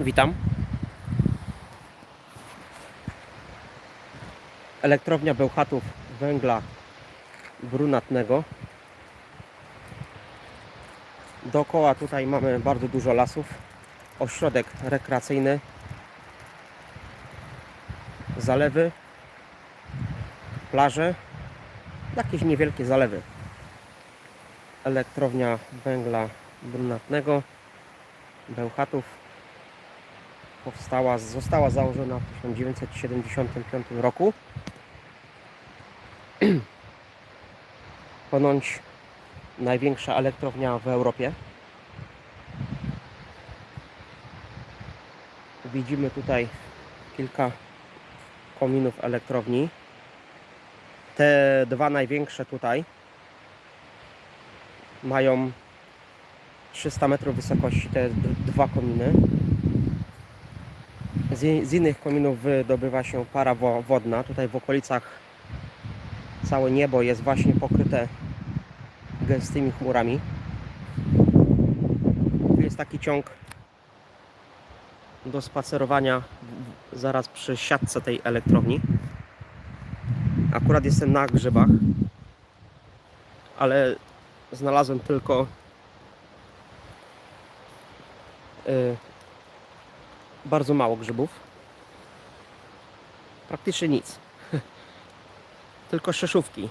Witam. Elektrownia Bełchatów węgla brunatnego. Dookoła tutaj mamy bardzo dużo lasów. Ośrodek rekreacyjny. Zalewy. Plaże. Jakieś niewielkie zalewy. Elektrownia węgla brunatnego Bełchatów powstała, została założona w 1975 roku. Ponoć największa elektrownia w Europie. Widzimy tutaj kilka kominów elektrowni. Te dwa największe tutaj mają 300 metrów wysokości, te dwa kominy. Z, z innych kominów wydobywa się para wo- wodna. Tutaj w okolicach całe niebo jest właśnie pokryte gęstymi chmurami. Tu jest taki ciąg do spacerowania zaraz przy siatce tej elektrowni. Akurat jestem na grzybach, ale znalazłem tylko y, bardzo mało grzybów. Praktycznie nic. Tylko szeszówki.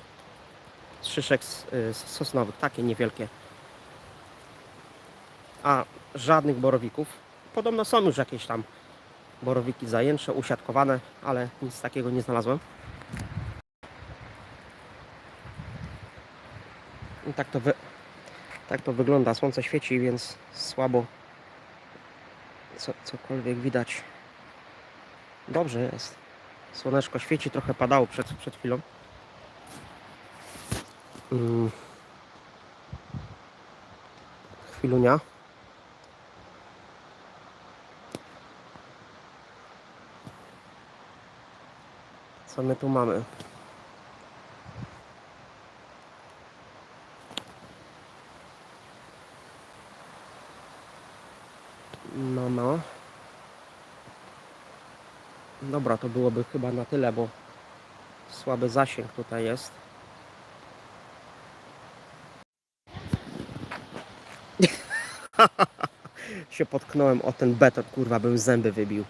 Z szyszek y, sosnowych, takie niewielkie. A żadnych borowików. Podobno są już jakieś tam borowiki zajęcze, usiadkowane, ale nic takiego nie znalazłem. I tak to, wy... tak to wygląda. Słońce świeci, więc słabo co, cokolwiek widać. Dobrze jest. Słoneczko świeci, trochę padało przed, przed chwilą. Mm. Chwilunia. Co my tu mamy? No, no. Dobra, to byłoby chyba na tyle, bo słaby zasięg tutaj jest. się potknąłem o ten beton, kurwa, bym zęby wybił.